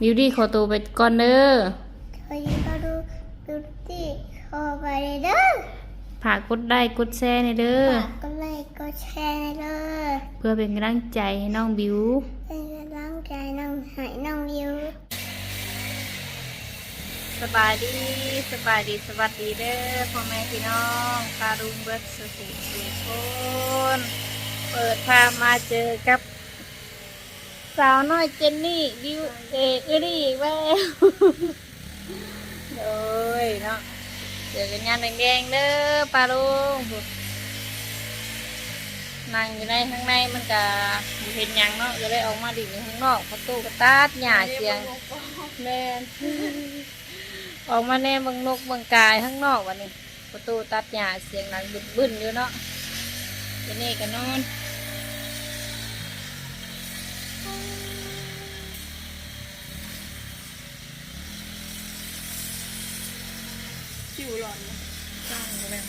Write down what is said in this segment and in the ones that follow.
บิวดี้ขอตัวไปก่อนเด้อเฮ้ยก็ดูดูที่ขอไปเลยเด้อฝากกดไลค์กดแชร์ในอยเด้อฝากก็ไลค์ก็แชร์เลยเพื่อเป็นกำลังใจให้น้องบิวเป็นกำลังใจน้องให้น้องวิวสบายดีสบายดีสวัสดีเด้อพ่อแม่พี่น้องปารุงเบิร์ดสุสิสุคนเปิดภาพมาเจอกับ สาวน้อยเจนนี่บิวเอกเอรี่อีกแล้วโอ้ยเนาะเจอกันยามแดงๆเด้อปารุงนั่งอยู่ในข้างในมันก็บ่เห็นหยังเนาะก็เลยออกมาดิ่งอยู่ข้างนอกประตูกระตาดหญ้าเสียงแม่นออกมาแน่เบังนกเบังกายข้างนอกวันนี้ประตูตัดหญ้าเสียงดังบึ้นบึ้นๆอยู่เนาะเจนี่ก็นอน จิ๋วหลอนจ้างก็แบบ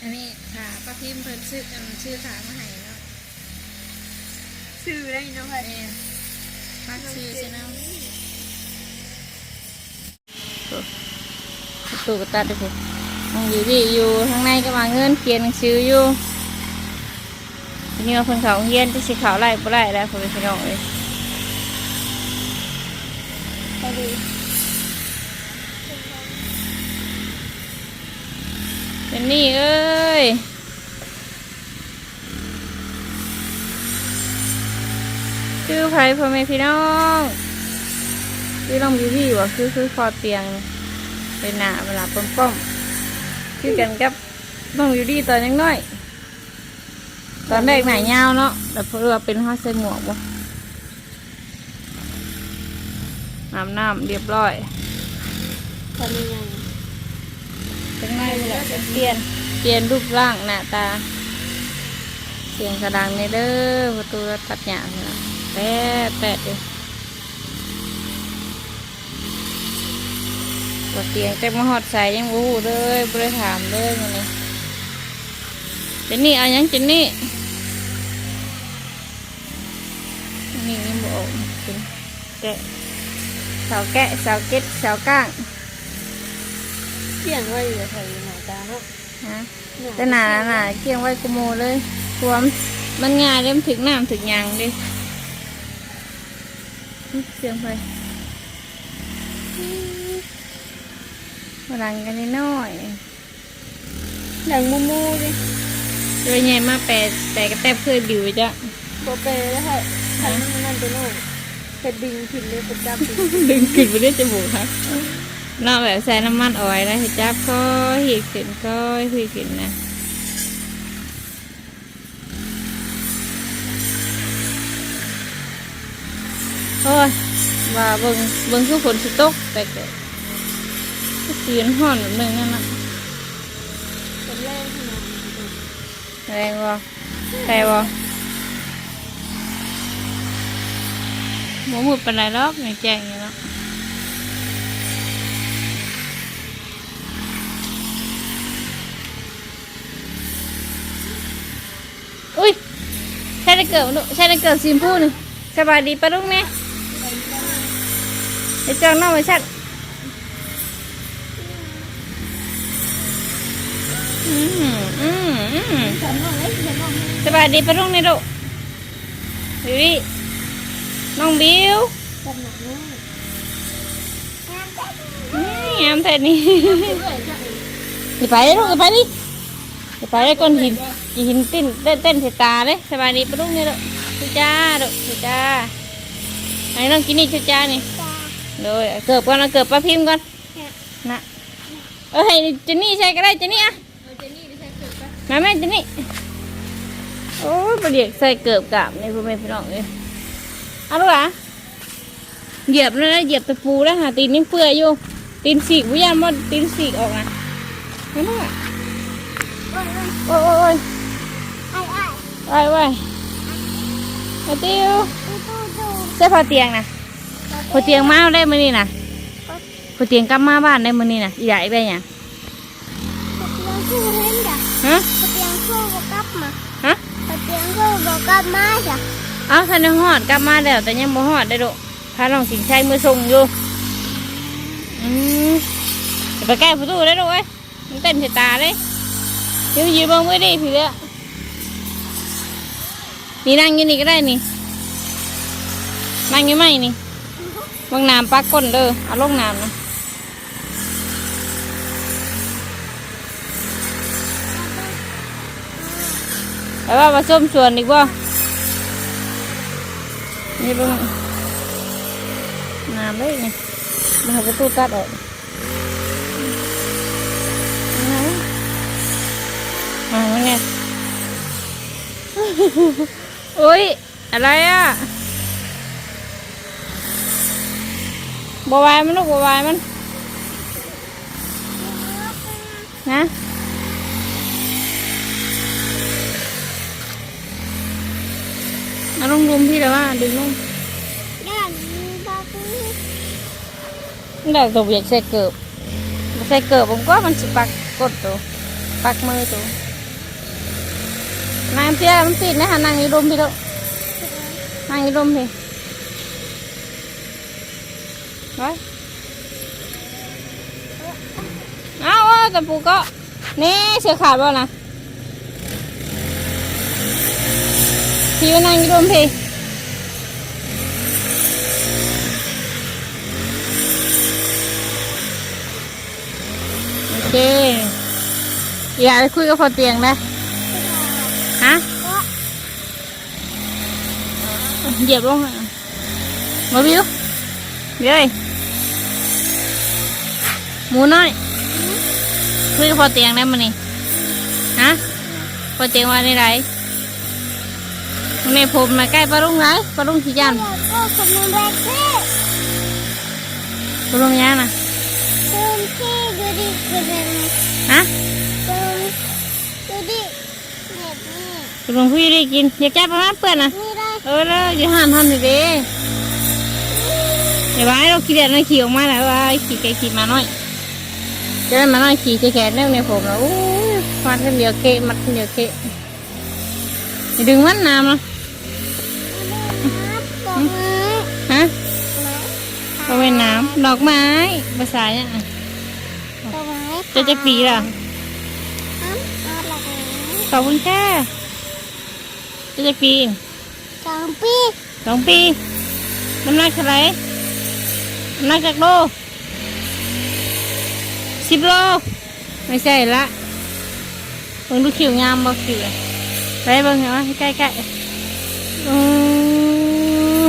อันนี้ค่ะป้าพิมพ์เพิ่นซื้ออันชื่อขามาให้เนาะชื่อได้ยินไหมแม่ป้าชื่อใช่ไหมตูก็ตัดด้วยสิน้องอยู่ดีอยู่ข้างในก็มาเงินเขียนหนังสืออยู่ทีนี้ว่าเพิ่นเขาโรงเรียนที่สิเขาวไล่บ่ไล่แล้วเพิ่นเป็นพี่น้องเลยไปดู เป็นนี่เอ้ยชื่อไผ่พ่อแม่พี่น้องชื่อน้องบิวตี้วะคือคือคอเตียงเป็นหนาเวลาป้อมป้อมๆคือกันกับน้องบิวตี้ตอนยังน้อย ตอนแรกหนายาวเนาะแต่เพอว่าเป็นห้าใส่หมวกบ่อาบน้ำเรียบร้อยทำยัง ไงเป็นไงเวลาจะเปลี่ยนเปลี่ยนรูปร่างหน้าตา เสียงกระดังในเด้อประตูตัดหยางนะแปดแปดเลยบเตียงแต่มาหอดใส่ยังบูฮูเลยบ่ได้ถามเลยมันนี่เจนนี่เอายังเจนนี่นี่ยังบอกเป็นแกะสาวแกะสาวเก็ดสาวก้าง เกี่ยงไว้อยู่ใส่หน้าตาเนาะฮะแต่หนาหนาเคียงไว้กระโมเลยรวมมันง่ายเล่มนถึงน้ำถึงยางดิเสียงไปมาดังกันนิดหน่อยหนังมูมูดิโดยไงมาแปดแต่กระแตบเคยบิวจ้ะโบเปแล้วค่ะทำมันนั่นตัวโน่เป็ดดิงผิดเลยเป็นจับดิดึงขึ้นไปเรื่อยจมูกครับ นอกแบบใส่น้ำมันออยล์แล้วเห็ดจับก็หีบขึ้นก็หีบขึ้นนะโอ้ยว่าเบิ่งเบิ่งคือฝนสิตกแต่ก็เสียนห่อนแบบนึงนั่นน่ะเป็นแรงขนาดแรงบ่แต่บ่หมูหมุดเป็นไรหรอกในแจ้งอยู่เนาะอุ้ยใช่ ได้เกิดลูกใช่ได้เกิดซิมพูนี่สบายดีปะลุงแม่ไอจองน้องไว้ชัดสบายดีปะลุงนี่ลูกบิวน้องบิวฉันหนักมากอืมงามแท้นี่ไปเลยลูกไปดิไปเลยก้อนหิน กี่หินเต้นเต้นเต้นใส่ตาเลยสบายดีปะลุงนี่ลูกชุจ้าลูกชุจ้าไอ้น้องกินนี่ชุจ้านี่จ้าเลยเอาเกิบก่อนเอาเกิบป้าพิมพ์ก่อนนะเอ้ยเจนนี่ใช่ก็ได้เจนนี่อะเอาเจนี่ไปใช้เกิดไปมาแม่เจนนี่โอ้ยประเดี๋ยวใส่เกิบกลับในพ่อแม่พี่น้องเลยเอาลูกอะเหยียบแล้วนะเหยียบตะปูแล้วหาตีนนี่เปื่อยอยู่ตีนสีกวิญญาณว่าตีนสีกออกนะไม่รู้อะโอ้ยโอ้ยโอ้ยโอ้ย ไอ้ไอ้ไว้ไว้มาติ้วดูดูดูเสื้อผ้าเตียงนะพอเตียงมาได้มื้อนี้นะพอเตียงกลับมาบ้านได้มื้อนี้นะอีใหญ่ไปหยังเตียงคู่เห็นจ้ะฮะเตียงคู่บอกกลับมาฮะเตียงคู่บอกกลับมาจ้ะเอาทันได้ฮอดกลับมาแล้วแต่ยังบ่ฮอดได้ดอกพาน้องสิงชัยมือส่งอยู่อืมจะไปแก้ประตูได้ด้วยมันเต้นใส่ตาเลยยืนยืนเบางมือดิพี่เด้อ นี่นั่งอยู่นี่ก็ได้นี่นั่งอยู่ไหมนี่บางน้ำปักก้นเด้อเอาลงน้ำนะไปว่ามาส้มส่วนดีกว่านี่เบิ่งน้ำเลยนี่มาหาประตูตัดออกอามาเนี่ย อุ้ย อะไรอะบวายมันลูกบวายมัน นะเอาลงรุมพี่แล้วว่าดึงลงย่านบาบูนี่แหละตัวอยกใส่เกิบบ่ใส่เกิบผมก็มันสิปักกดตัวปักมือตัว นางเพี้ยมันปิดนะฮะนางอยู่รุมพี่ล้วนางอยู่รุมพี่ไว้เอาว่าแต่ปูก็นี่เสือขาดบ่นะพี่ว่านางอยู่รุมพี่โอเคอย่าไปคุยกับพอเตียงนะ ฮะเหยียบลงมาบิวเดี๋ยวยหมูน้อยคุยกับพอเตียงได้มานี่ฮะพอเตียงว่าในไรในผมมาใกล้ปลาลุงไรปลาลุงขี้ยันแล้วก็ขนมแบกเซ่ปลาลุงยันนะเติมที่ดูดิเป็นยังไงฮะ เติมดูดิแบบ นี้ปลาลุงพี่ได้กิน อยากแก้ประมาณเปื่อนนะนี่ได้เออแล้วอย่าหันหันดิเด้เดี๋ยวไว้เราขี่เด็ดนะขี่ออกมาแล้วว่าขี่ไกขี่มาหน่อยจะได้มาหน่อยขี่แขนแน่ในผมแล้วโอ้ยมัดกันเดียวเกะมัดกันเดียวเกะอย่าดึงมันน้ำนะดอกไม้ฮะก็เป็นน้ำดอกไม้ภาษาเนี่ยดอกไม้จะจะปีล่ะน้ำเอาดอกไม้ขอบคุณแค่ จะจะปีสองปีสองปีน้ำหนักเท่าไหร่น้ำหนักจากโลสิบโลไม่ใช่ละเบิ่งดูขิวงามบ่ขิวเลยไปเบิ่งเหรอใกล้ใกล้ๆอืม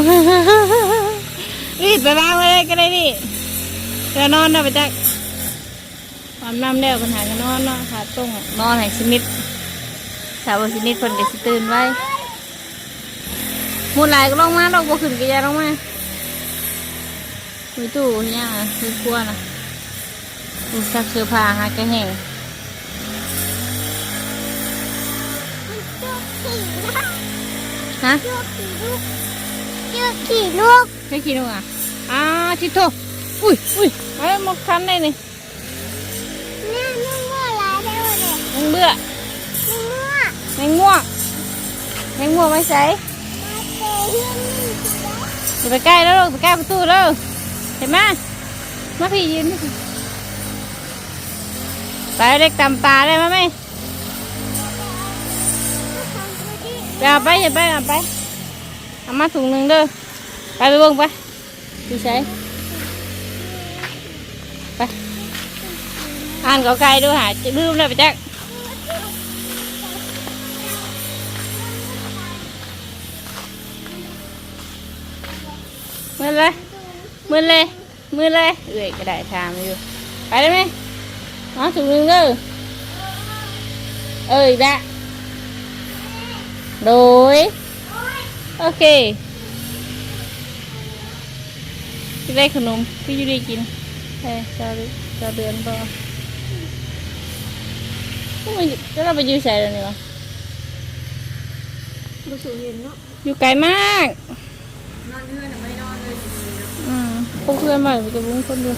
รีบไปล้างไว้เลยก็ได้ดิจะนอนได้ไปจักความน้ำแล้วปัญหาก็นอนเนาะขาตรงอะนอนให้สนิทสาวสนิทเพิ่นก็สิตื่นไว้ห มุดหลายก็ลงมาดอกบ่ขึ้นก็อย่าลงมามีตู้เนี่ยคือกลัวนะดูซักเสื้อผ้าหากระแห้งมันจุกขี่นะฮะจุกขี่ลูกไม่คิดว่าอ่าทิโตอุ้ยอุ้ยไอ้หมกคันได้นี่เนี่ยนุ่งว่าอะไรได้วะเนี่ยแมงเบื่อนุ่งว่าแมงม่วงแมงม่วงไม่ใส่ อย่าไปใกล้แล้วลูกไปใกล้ประตูแล้วเห็นไหมมาพี่ยืนไปเด็กตำตาได้ไหมไหมไปเอาไปอย่าไปเอาไปเอามาถุงหนึ่งเด้อไปไปเบิ่งไปดูใส่ไปอ่านเกาไกลดูหาจะลืมเลยไปแจัก มือเลยมือเลยมือเลยเอ้ยก็ได้ทามอยู่ไปได้ไหมเอาถุงหนึ่งเด้อเอ้ยแบะโดยโอเคพี่ได้ขนมพี่ยูดีกินเฮ้ยเจ้าดิเจ้าเดือนบ่ก็มาแล้วเราไปอยืใส่แล้วนี่วะบ่สูเห็นเนาะอยู่ไกลมากน อนเพื่อนไม่นอนเลยอืมพวกเพื่อนมาจะบุ้งคนดู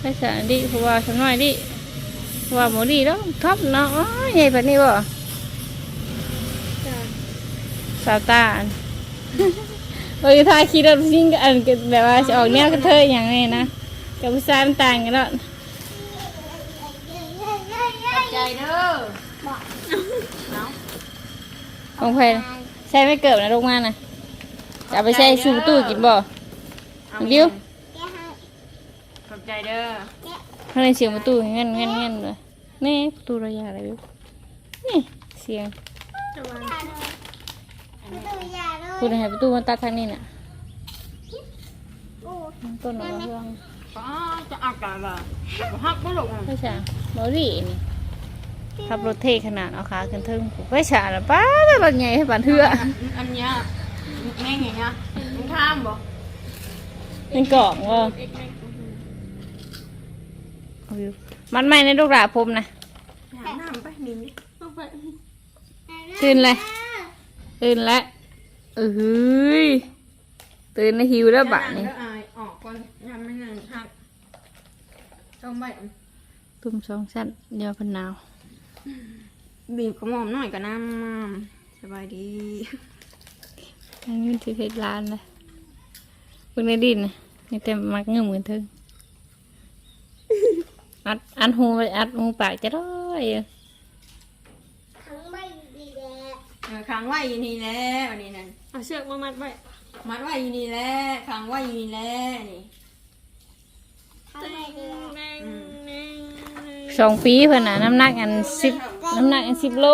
ให้สารดิเพราะว่าฉันน้อยดิเพราะว่าหมอดีแล้วท็อปเนาะอ๋อใหญ่แบบนี้บ่จ้าสาวตาอันออถ้าคิดว่าสิ่งอันแบบว่าจะออกแนวกระเทยอย่างนี้นะกับผู้ชายมันต่างกันแล้วใจเด้อของเพลใช่ไม่เกิดนะลูกมานะจะเอาไปใช้ชูตู้กินบ่ดิวขอบใจเด้อข้างในเสียงประตูเงี้ยเงี้ยเงี้ยเลยนี่ประตูระยะอะไรวิวนี่เสียงคุณให้ประตูมันตัดทางนี้น่ะต้นอะไรเพื่อนป้าจะอากาศล่ะบ่ฮักบ่ลูกไม่ใช่บอดี้นี่ ขับรถเท่ขนาดเอาขาขึ้นเทิงไม่ใช่ละป้าแล้วรถใหญ่ให้ปานเทืออันเนี้ยแม่งอย่างเงี้ยมึงข้ามบ่เป็นกล่องว่าวิวมันไม่ในลูกหลาผมนะหาน้ำไปนี่มิเอาไปตื่นเลยตื่นแล้วเอ้ยตื่นแล้วหิวแล้วบะนี่เดี๋ยวอายออกก่อนยามไม่นั่งฮักต้องไปตุ้มสองสั้นเดี๋ยวเป็นหนาว บีบกระหม่อมหน่อยก็น้ำสบายดีอันนี้มันจะเฮ็ดร้านเลยเพิ่งได้ดินนะนี่เต็มมักเงื่อมกันเถิงอัดอัดหูไว้อัดหูปากจะได้อะทั้งไม่ดีแหละเออค้างไว้อยู่นี่แหล้วอันนี้นั่นเอาเชือกมามัดไว้มัดไว้อยู่นี่แหล้วค้างไว้อยู่นี่แหล้วนี่ทั้งไม่ดีแหละแม่งแม่ง สองปีเพื่นน่ะน้ำหนักอันสิบน้ำหนักอันสิบโล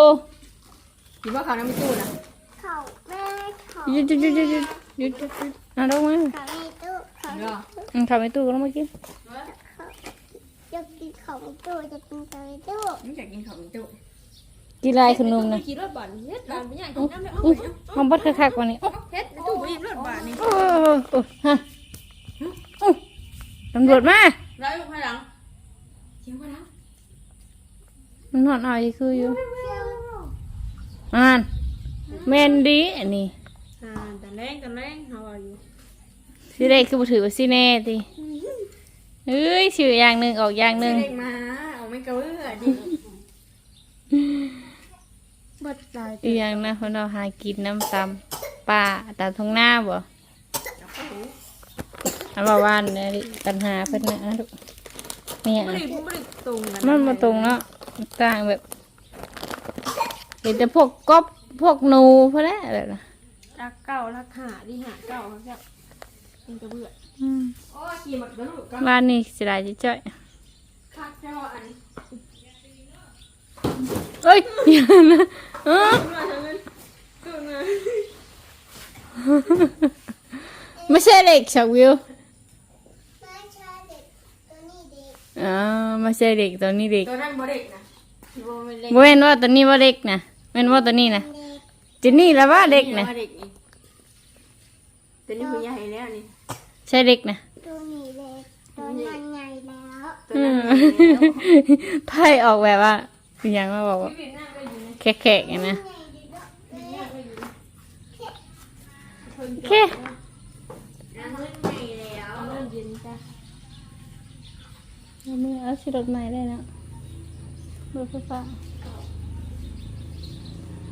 คิดว่าเขาน้ำไม่ตู้นะเขาแม่เขาหยุดหยุดหยุดหยุดหยุดหยุดเอาลงมาเขาไม่ตู้เขาไม่ตู้อืมเขาไม่ตู้ก็ลงมากินอยากกินเขาไม่ตู้อยากกินเขาไม่ตู้อยากกินเขาไม่ตู้กีฬาขนมนะคิดว่าบ่อนเฮ็ดบ่อนไม่อยากกินน้ำเลยโอ้ยมันบัดคักๆกว่านี้เฮ็ดตู้ไม่รอดบ่อนนี่โอ้โหฮะตำรวจมาไล่ลงไปหลังเชียงไปหลัง มันนอนเอาอีกคืออยู่อ่านแมนดีอันนี้อ่าแต่แรงแต่แรงเฮาว่าอยู่สิได้คือบ่ถือว่าสิแน่ติเอ้ยชื่ออย่างหนึ่งออกอย่างหนึ่งเด็กมาเอาไม่กระเบื้อดิเบิดหลายอีกอย่างนะคนเราหากินน้ำตำป่าตามท้องหน้าบ่อันว่าว่านเนี่ยปัญหาเพิ่นนะลูกเนี่ยบ่ได้บ่ได้ตรงกันมันมาตรงเนาะ ต่างแบบเห็นแต่พวกกบพวกหนูพวกนั้นแบบนั้นรักเก่ารักหาดีหาเก่าครับจ้ะเป็นกระเบื้ออืมโอ้ขี่หมดแล้วลูกก็บ้านนี้สิได้จะจ้อยคักเจ้าอันเอ้ยอย่านะเออมาทางนั้นตู้มาไม่ใช่เด็กชาววิวไม่ใช่เด็กตัวนี้เด็กอ่าไม่ใช่เด็กตอนนี้เด็กตัวนั้นบ่เด็กนะที่ บ่เป็นเล็กบ่เว้นว่าตอนนี้ว่าเด็กนะเว้นว่าตอนนี้นะเด็กเจนนี่แล้วว่าเด็กนะว่าเด็กนี่ตัวนี้ผู้ใหญ่แล้วนี่ใช่เด็กนะตัวนี้เด็กตัวนั้นใหญ่แล้วตัวนั้นไพ่ออกแบบว่าเป็นอยังมาบอกว่าแขกๆไงนะโอเคแล้วมันใหญ่แล้วเริ่มเย็นจ้ะเอามือเอาชิรถใหม่ได้แล้ว รถไฟฟ้า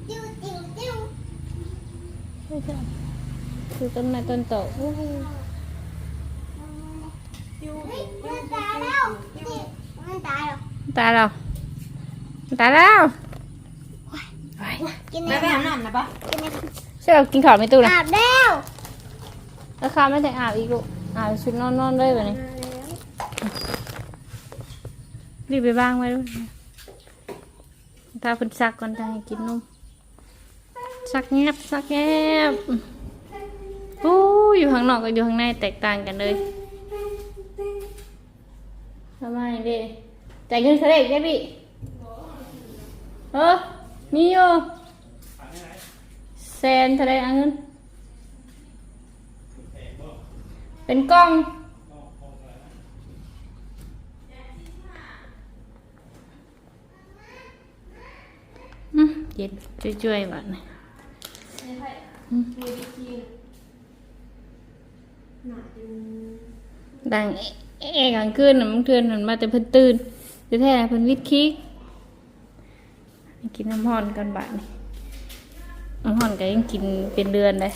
จิ้วจิ้วจิ้วใช่ใช่คือต้นไม้ต้นโตโอ้โหเฮ้ยมันตายแล้วนี่มันตายแล้วตายแล้วตายแล้วกินแม่อะไรไปอาบน้ำนะปะกินอะไรใช่เรากินข้าวไม่ตู้นะอาบแล้วแล้วข้าวไม่ได้อาบอีกลูกอาบชุดนอนนอนๆเลยแบบนี้รีบไปบ้างไว้ด้วย ถ้าเพิ่นซักก่อนจะให้กินนมซักแงบซักแงบโอ้อยู่ข้างนอกกับอยู่ข้างในแตกต่างกันเลยทำไมด้จ่ายเงินเท่าไหร่แกพี่เออมีอยู่แสนเท่าไหร่เอาเงิน เป็นกล้อง อืมเย็นช่วยๆบ้านนี่ดังเอ๊ะเอ๊ะกลางคืนน่ะมันเทือนมันมาแต่เพิ่นตื่นจะแท้ๆเพิ่นวิดคิกกินน้ำห้อนกันบ้านนี่น้ำห้อนก็ยังกินเป็นเดือนเลย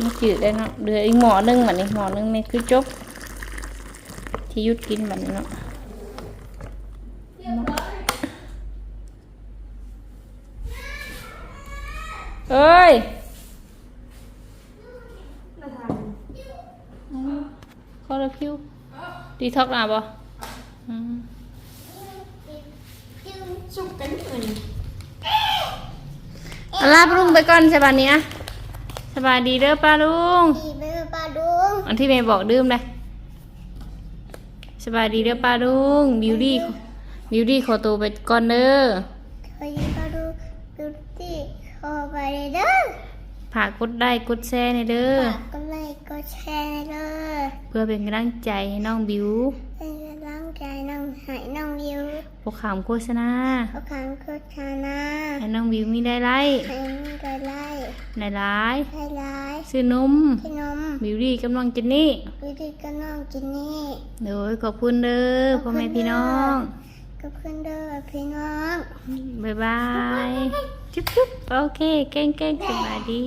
มันจืดได้เนาะเหลืออีกหมอหนึงบัดนี้หมอหนึงนี่คือจบที่หยุดกินบัดนี้เนาะ เอ้ยคอร์ฟิวดีท็อกอะบ่อืมสุกกันอื่นอาลาปลุงไปก่อนสบายนี้อะสบายดีเด้อป้าลุงดีเบอร์ปลาดุงอันที่เมย์บอกดื่มเลยสบายดีเด้อป้าลุงบิวตี้บิวตี้ขอตัวไปก่อนเด้อ ไปเลยเด้อฝากกดได้กดแชร์ในอยเด้อฝากก็ไลค์ก็แชร์เด้อเพื่อเป็นกำลังใจให้น้องบิวเป็นกำลังใจน้องใหายน้องวิวพวกขามโฆษณาเอาคำโฆษณาให้น้องบิวมีได้ไล่ให้มีรายไล่ได้หลายให้ร้ายซื้อนมพี่นมบิวตี้กำลังจะนี่วิธีก็น้องกินนี่โดยขอบคุณเด้อพ่อแม่พี่น้อง กับเพื่อนเด้อพี่น้องบ๊ายบาย จุ๊บจุ๊บโอเค เก่งเก่งสบายดี